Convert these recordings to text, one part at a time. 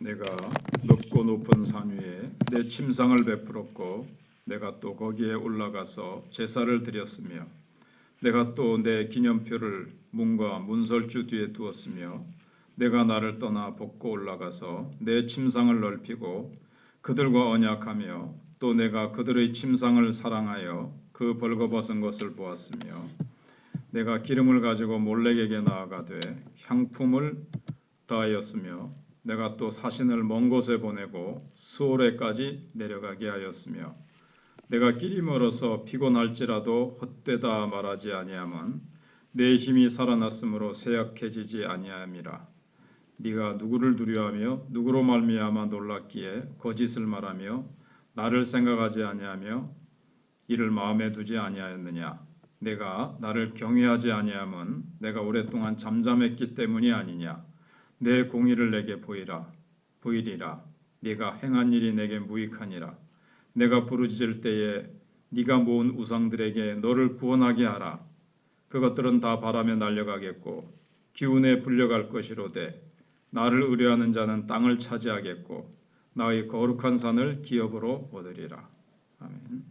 내가 높고 높은 산 위에 내 침상을 베풀었고 내가 또 거기에 올라가서 제사를 드렸으며 내가 또 내 기념표를 문과 문설주 뒤에 두었으며 내가 나를 떠나 벗고 올라가서 내 침상을 넓히고 그들과 언약하며 또 내가 그들의 침상을 사랑하여 그 벌거벗은 것을 보았으며 내가 기름을 가지고 몰렉에게 나아가되 향품을 더하였으며 내가 또 사신을 먼 곳에 보내고 수오레까지 내려가게 하였으며 내가 길이 멀어서 피곤할지라도 헛되다 말하지 아니함은 내 힘이 살아났으므로 쇠약해지지 아니함이라. 네가 누구를 두려워하며 누구로 말미암아 놀랐기에 거짓을 말하며 나를 생각하지 아니하며 이를 마음에 두지 아니하였느냐? 내가 나를 경외하지 아니함은 내가 오랫동안 잠잠했기 때문이 아니냐 내 공의를 내게 보이라 보이리라. 네가 행한 일이 내게 무익하니라. 내가 부르짖을 때에 네가 모은 우상들에게 너를 구원하게 하라. 그것들은 다 바람에 날려가겠고 기운에 불려갈 것이로되 나를 의뢰하는 자는 땅을 차지하겠고 나의 거룩한 산을 기업으로 얻으리라. 아멘.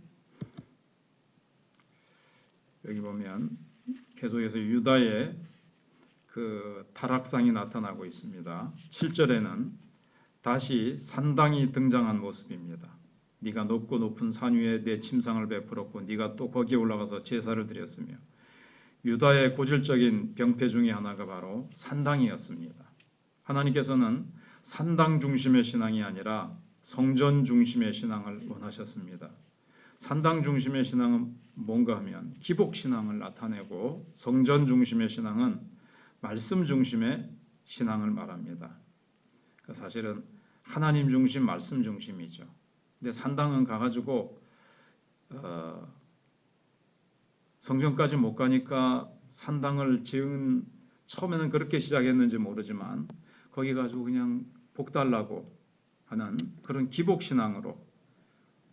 여기 보면 계속해서 유다의 그 타락상이 나타나고 있습니다. 7절에는 다시 산당이 등장한 모습입니다. 네가 높고 높은 산 위에 내 침상을 베풀었고 네가 또 거기에 올라가서 제사를 드렸으며 유다의 고질적인 병폐 중의 하나가 바로 산당이었습니다. 하나님께서는 산당 중심의 신앙이 아니라 성전 중심의 신앙을 원하셨습니다. 산당 중심의 신앙은 뭔가 하면 기복 신앙을 나타내고 성전 중심의 신앙은 말씀 중심의 신앙을 말합니다. 그 사실은 하나님 중심, 말씀 중심이죠. 근데 산당은 가가지고 어, 성전까지 못 가니까 산당을 지은 처음에는 그렇게 시작했는지 모르지만 거기 가지고 그냥 복 달라고 하는 그런 기복 신앙으로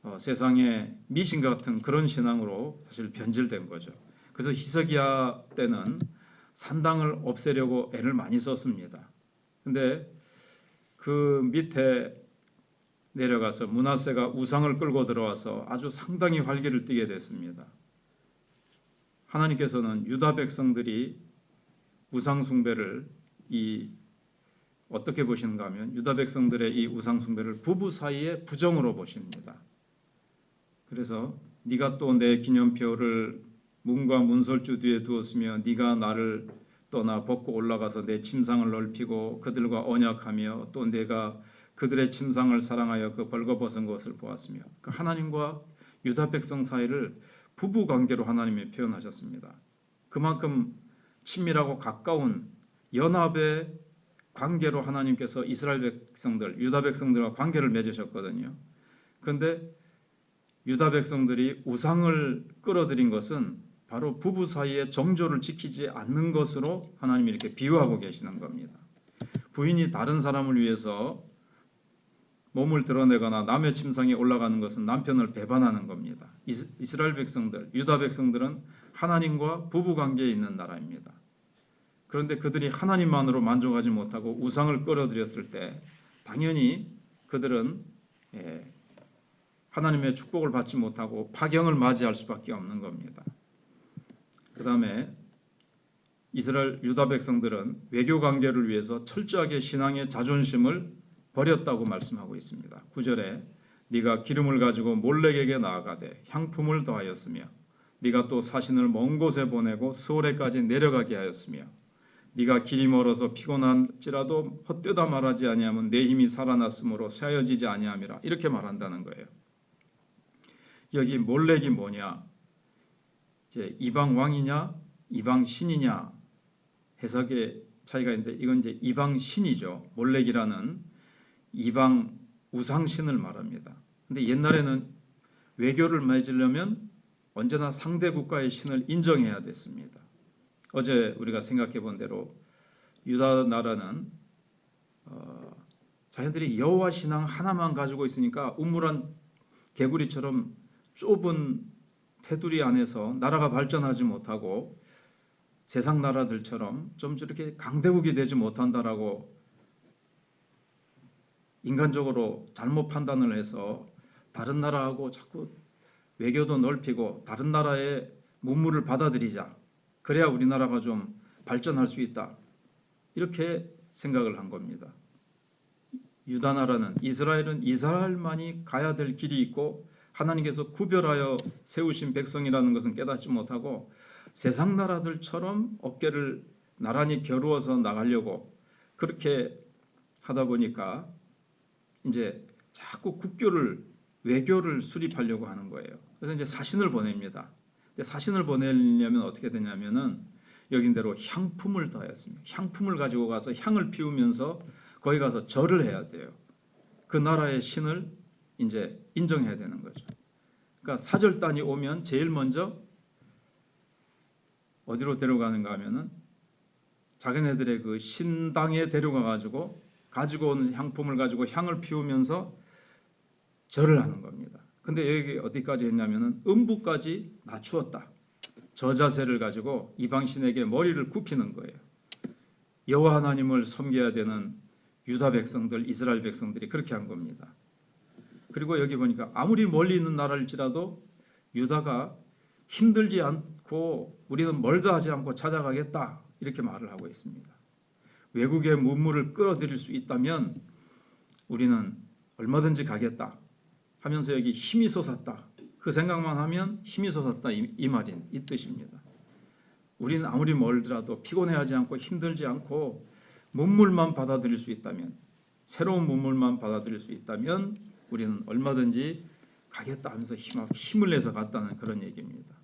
어, 세상의 미신 같은 그런 신앙으로 사실 변질된 거죠. 그래서 히스기야 때는 산당을 없애려고 애를 많이 썼습니다. 근데 그 밑에 내려가서 문하세가 우상을 끌고 들어와서 아주 상당히 활기를 띠게 됐습니다. 하나님께서는 유다 백성들이 우상 숭배를 이 어떻게 보시는가 하면 유다 백성들의 이 우상 숭배를 부부 사이의 부정으로 보십니다. 그래서 네가 또 내 기념표를 문과 문설주 뒤에 두었으며 네가 나를 떠나 벗고 올라가서 내 침상을 넓히고 그들과 언약하며 또 내가 그들의 침상을 사랑하여 그 벌거벗은 것을 보았으며 그 하나님과 유다 백성 사이를 부부 관계로 하나님이 표현하셨습니다. 그만큼 친밀하고 가까운 연합의 관계로 하나님께서 이스라엘 백성들, 유다 백성들과 관계를 맺으셨거든요. 그런데 유다 백성들이 우상을 끌어들인 것은 바로 부부 사이의 정조를 지키지 않는 것으로 하나님이 이렇게 비유하고 계시는 겁니다. 부인이 다른 사람을 위해서 몸을 드러내거나 남의 침상에 올라가는 것은 남편을 배반하는 겁니다. 이스라엘 백성들, 유다 백성들은 하나님과 부부 관계에 있는 나라입니다. 그런데 그들이 하나님만으로 만족하지 못하고 우상을 끌어들였을 때 당연히 그들은 예, 하나님의 축복을 받지 못하고 파경을 맞이할 수밖에 없는 겁니다. 그 다음에 이스라엘 유다 백성들은 외교 관계를 위해서 철저하게 신앙의 자존심을 버렸다고 말씀하고 있습니다. 9절에 네가 기름을 가지고 몰렉에게 나아가되 향품을 더하였으며 네가 또 사신을 먼 곳에 보내고 스올에까지 내려가게 하였으며 네가 길이 멀어서 피곤한지라도 헛되다 말하지 아니하면 내 힘이 살아났으므로 쇠하여지지 아니함이라 이렇게 말한다는 거예요. 여기 몰렉이 뭐냐? 이제 이방 왕이냐, 이방 신이냐 해석의 차이가 있는데 이건 이제 이방 신이죠. 몰렉이라는 이방 우상 신을 말합니다. 근데 옛날에는 외교를 맺으려면 언제나 상대 국가의 신을 인정해야 됐습니다. 어제 우리가 생각해 본 대로 유다 나라는 어, 자신들이 여호와 신앙 하나만 가지고 있으니까 우물한 개구리처럼 좁은 테두리 안에서 나라가 발전하지 못하고 세상 나라들처럼 좀 저렇게 강대국이 되지 못한다라고 인간적으로 잘못 판단을 해서 다른 나라하고 자꾸 외교도 넓히고 다른 나라의 문물을 받아들이자. 그래야 우리나라가 좀 발전할 수 있다. 이렇게 생각을 한 겁니다. 유다 나라는 이스라엘은 이스라엘만이 가야 될 길이 있고 하나님께서 구별하여 세우신 백성이라는 것은 깨닫지 못하고 세상 나라들처럼 어깨를 나란히 겨루어서 나가려고 그렇게 하다 보니까 이제 자꾸 국교를 외교를 수립하려고 하는 거예요. 그래서 이제 사신을 보냅니다. 근데 사신을 보내려면 어떻게 되냐면은 여긴대로 향품을 더했습니다. 향품을 가지고 가서 향을 피우면서 거기 가서 절을 해야 돼요. 그 나라의 신을 이제 인정해야 되는 거죠. 그러니까 사절단이 오면 제일 먼저 어디로 데려가는가 하면은 자기네들의 그 신당에 데려가 가지고 가지고 온 향품을 가지고 향을 피우면서 절을 하는 겁니다. 근데 여기 어디까지 했냐면은 음부까지 낮추었다. 저 자세를 가지고 이방 신에게 머리를 굽히는 거예요. 여호와 하나님을 섬겨야 되는 유다 백성들, 이스라엘 백성들이 그렇게 한 겁니다. 그리고 여기 보니까 아무리 멀리 있는 나라일지라도 유다가 힘들지 않고 우리는 멀다 하지 않고 찾아가겠다 이렇게 말을 하고 있습니다. 외국의 문물을 끌어들일 수 있다면 우리는 얼마든지 가겠다 하면서 여기 힘이 솟았다. 그 생각만 하면 힘이 솟았다 이, 이 말인 이 뜻입니다. 우리는 아무리 멀더라도 피곤해하지 않고 힘들지 않고 문물만 받아들일 수 있다면 새로운 문물만 받아들일 수 있다면 우리는 얼마든지 가겠다 하면서 힘, 힘을 내서 갔다는 그런 얘기입니다.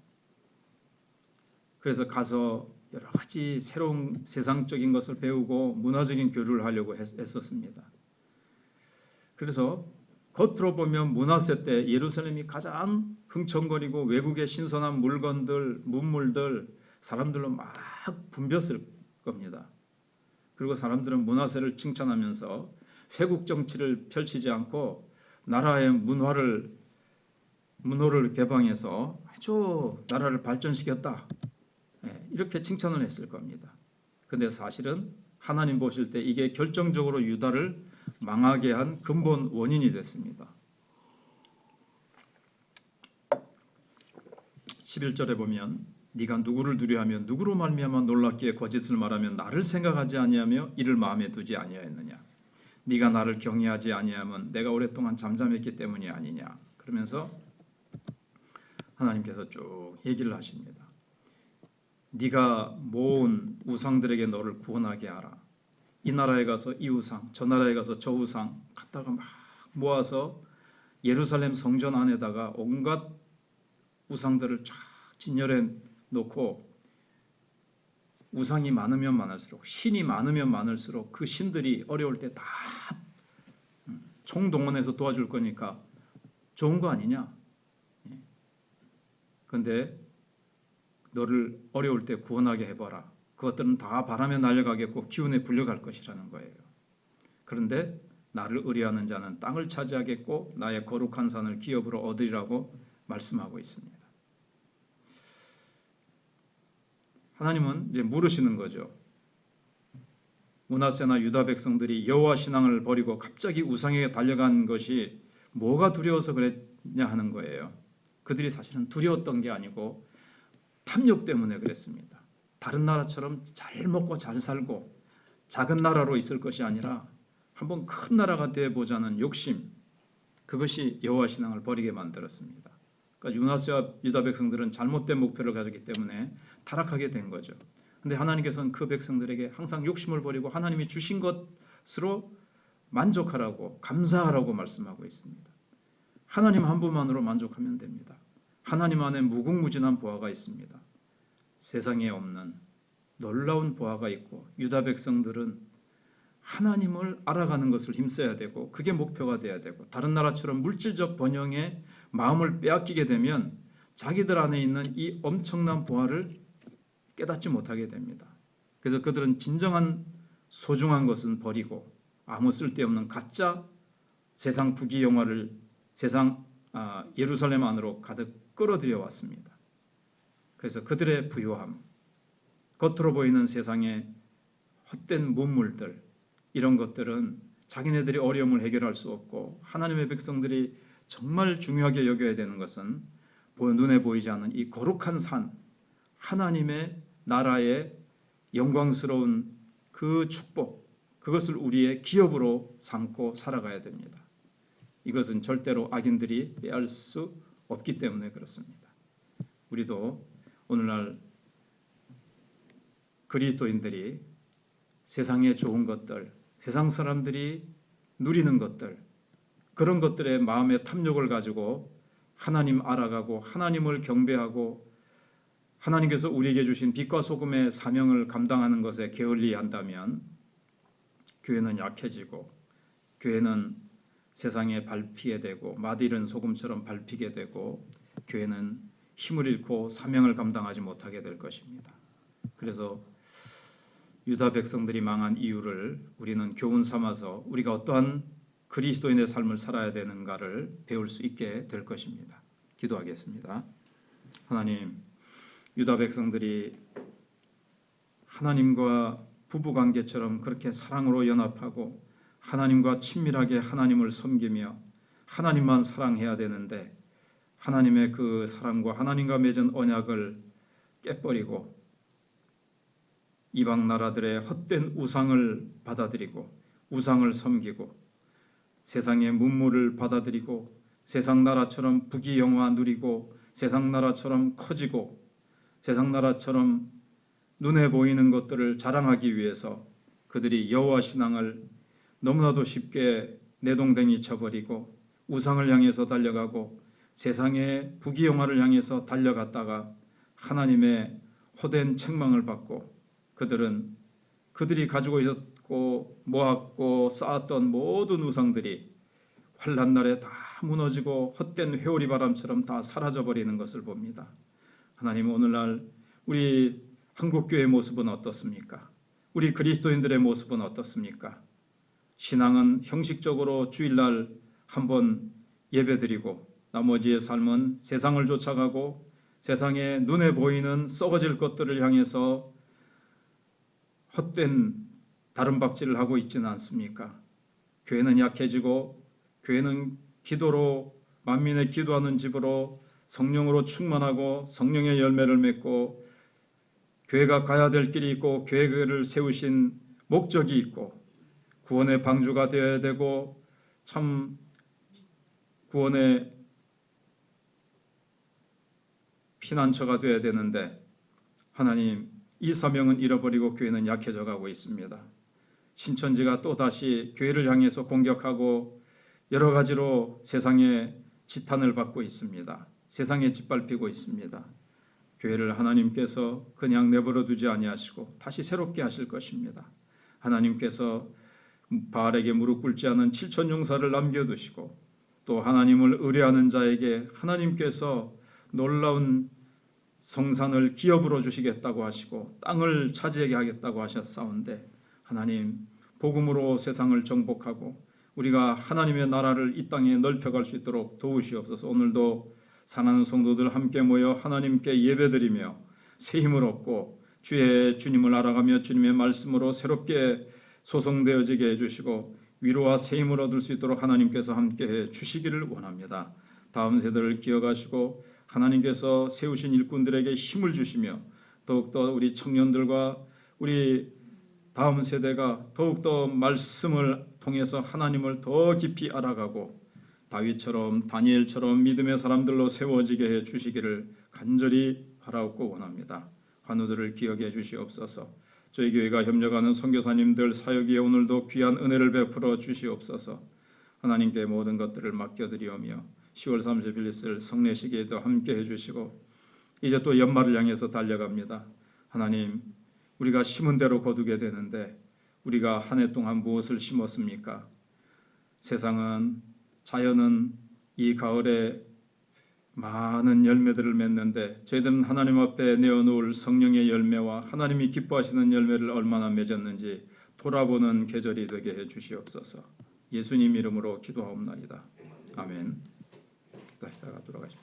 그래서 가서 여러 가지 새로운 세상적인 것을 배우고 문화적인 교류를 하려고 했, 했었습니다. 그래서 겉으로 보면 문화세 때 예루살렘이 가장 흥청거리고 외국의 신선한 물건들, 문물들 사람들로 막 붐볐을 겁니다. 그리고 사람들은 문화세를 칭찬하면서 회국 정치를 펼치지 않고 나라의 문화를 문호를 개방해서 아주 나라를 발전시켰다. 예, 이렇게 칭찬을 했을 겁니다. 근데 사실은 하나님 보실 때 이게 결정적으로 유다를 망하게 한 근본 원인이 됐습니다. 11절에 보면 네가 누구를 두려하며 누구로 말미암아 놀랍기에 거짓을 말하며 나를 생각하지 아니하며 이를 마음에 두지 아니하였느냐 네가 나를 경외하지 아니하면 내가 오랫동안 잠잠했기 때문이 아니냐 그러면서 하나님께서 쭉 얘기를 하십니다. 네가 모은 우상들에게 너를 구원하게 하라. 이 나라에 가서 이 우상, 저 나라에 가서 저 우상 갖다가 막 모아서 예루살렘 성전 안에다가 온갖 우상들을 쫙 진열해 놓고 우상이 많으면 많을수록 신이 많으면 많을수록 그 신들이 어려울 때 다 총동원해서 도와줄 거니까 좋은 거 아니냐? 근데 너를 어려울 때 구원하게 해봐라. 그것들은 다 바람에 날려가겠고 기운에 불려갈 것이라는 거예요. 그런데 나를 의뢰하는 자는 땅을 차지하겠고 나의 거룩한 산을 기업으로 얻으리라고 말씀하고 있습니다. 하나님은 이제 물으시는 거죠. 문하세나 유다 백성들이 여호와 신앙을 버리고 갑자기 우상에게 달려간 것이 뭐가 두려워서 그랬냐 하는 거예요. 그들이 사실은 두려웠던 게 아니고 탐욕 때문에 그랬습니다. 다른 나라처럼 잘 먹고 잘 살고 작은 나라로 있을 것이 아니라 한번 큰 나라가 되어 보자는 욕심 그것이 여호와 신앙을 버리게 만들었습니다. 그러니까 유나스와 유다 백성들은 잘못된 목표를 가졌기 때문에 타락하게 된 거죠. 근데 하나님께서는 그 백성들에게 항상 욕심을 버리고 하나님이 주신 것으로 만족하라고 감사하라고 말씀하고 있습니다. 하나님 한 분만으로 만족하면 됩니다. 하나님 안에 무궁무진한 보화가 있습니다. 세상에 없는 놀라운 보화가 있고 유다 백성들은 하나님을 알아가는 것을 힘써야 되고 그게 목표가 돼야 되고 다른 나라처럼 물질적 번영에 마음을 빼앗기게 되면 자기들 안에 있는 이 엄청난 보화를 깨닫지 못하게 됩니다. 그래서 그들은 진정한 소중한 것은 버리고 아무 쓸데없는 가짜 세상 부귀 영화를 세상 아, 예루살렘 안으로 가득 끌어들여 왔습니다. 그래서 그들의 부유함, 겉으로 보이는 세상의 헛된 문물들 이런 것들은 자기네들이 어려움을 해결할 수 없고 하나님의 백성들이 정말 중요하게 여겨야 되는 것은 보- 눈에 보이지 않는 이 거룩한 산 하나님의 나라의 영광스러운 그 축복 그것을 우리의 기업으로 삼고 살아가야 됩니다. 이것은 절대로 악인들이 빼앗을 수 없기 때문에 그렇습니다. 우리도 오늘날 그리스도인들이 세상의 좋은 것들, 세상 사람들이 누리는 것들, 그런 것들에 마음의 탐욕을 가지고 하나님 알아가고 하나님을 경배하고 하나님께서 우리에게 주신 빛과 소금의 사명을 감당하는 것에 게을리 한다면 교회는 약해지고 교회는 세상에 밟히게 되고 마디른 소금처럼 밟히게 되고 교회는 힘을 잃고 사명을 감당하지 못하게 될 것입니다. 그래서 유다 백성들이 망한 이유를 우리는 교훈 삼아서 우리가 어떠한 그리스도인의 삶을 살아야 되는가를 배울 수 있게 될 것입니다. 기도하겠습니다. 하나님, 유다 백성들이 하나님과 부부 관계처럼 그렇게 사랑으로 연합하고 하나님과 친밀하게 하나님을 섬기며 하나님만 사랑해야 되는데 하나님의 그 사랑과 하나님과 맺은 언약을 깨버리고 이방 나라들의 헛된 우상을 받아들이고 우상을 섬기고 세상의 문물을 받아들이고 세상 나라처럼 부귀영화 누리고 세상 나라처럼 커지고 세상 나라처럼 눈에 보이는 것들을 자랑하기 위해서 그들이 여호와 신앙을 너무나도 쉽게 내동댕이 쳐버리고 우상을 향해서 달려가고 세상의 부귀영화를 향해서 달려갔다가 하나님의 호된 책망을 받고 그들은 그들이 가지고 있었고 모았고 쌓았던 모든 우상들이 환란 날에 다 무너지고 헛된 회오리 바람처럼 다 사라져 버리는 것을 봅니다. 하나님 오늘날 우리 한국 교회의 모습은 어떻습니까? 우리 그리스도인들의 모습은 어떻습니까? 신앙은 형식적으로 주일날 한번 예배드리고 나머지의 삶은 세상을 쫓아가고 세상에 눈에 보이는 썩어질 것들을 향해서 헛된 다름박질을 하고 있지는 않습니까? 교회는 약해지고 교회는 기도로 만민의 기도하는 집으로 성령으로 충만하고 성령의 열매를 맺고 교회가 가야 될 길이 있고 교회를 세우신 목적이 있고 구원의 방주가 되어야 되고 참 구원의 피난처가 되어야 되는데 하나님 이 사명은 잃어버리고 교회는 약해져 가고 있습니다. 신천지가 또 다시 교회를 향해서 공격하고 여러 가지로 세상에 지탄을 받고 있습니다. 세상에 짓밟히고 있습니다. 교회를 하나님께서 그냥 내버려 두지 아니하시고 다시 새롭게 하실 것입니다. 하나님께서 바알에게 무릎 꿇지 않은 칠천 용사를 남겨두시고 또 하나님을 의뢰하는 자에게 하나님께서 놀라운 성산을 기업으로 주시겠다고 하시고 땅을 차지하게 하겠다고 하셨사온데 하나님 복음으로 세상을 정복하고 우리가 하나님의 나라를 이 땅에 넓혀갈 수 있도록 도우시옵소서. 오늘도 사랑하는 성도들 함께 모여 하나님께 예배드리며 새 힘을 얻고 주의 주님을 알아가며 주님의 말씀으로 새롭게 소성되어지게 해주시고 위로와 새 힘을 얻을 수 있도록 하나님께서 함께해 주시기를 원합니다. 다음 세대를 기억하시고 하나님께서 세우신 일꾼들에게 힘을 주시며 더욱더 우리 청년들과 우리 다음 세대가 더욱더 말씀을 통해서 하나님을 더 깊이 알아가고 다윗처럼 다니엘처럼 믿음의 사람들로 세워지게 해 주시기를 간절히 바라옵고 원합니다. 환우들을 기억해 주시옵소서. 저희 교회가 협력하는 선교사님들 사역에 오늘도 귀한 은혜를 베풀어 주시옵소서. 하나님께 모든 것들을 맡겨드리오며 10월 30일 있을 성례식에도 함께 해주시고 이제 또 연말을 향해서 달려갑니다. 하나님 우리가 심은 대로 거두게 되는데 우리가 한 해 동안 무엇을 심었습니까? 세상은 자연은 이 가을에 많은 열매들을 맺는데 저희들은 하나님 앞에 내어놓을 성령의 열매와 하나님이 기뻐하시는 열매를 얼마나 맺었는지 돌아보는 계절이 되게 해 주시옵소서. 예수님 이름으로 기도하옵나이다. 아멘. 기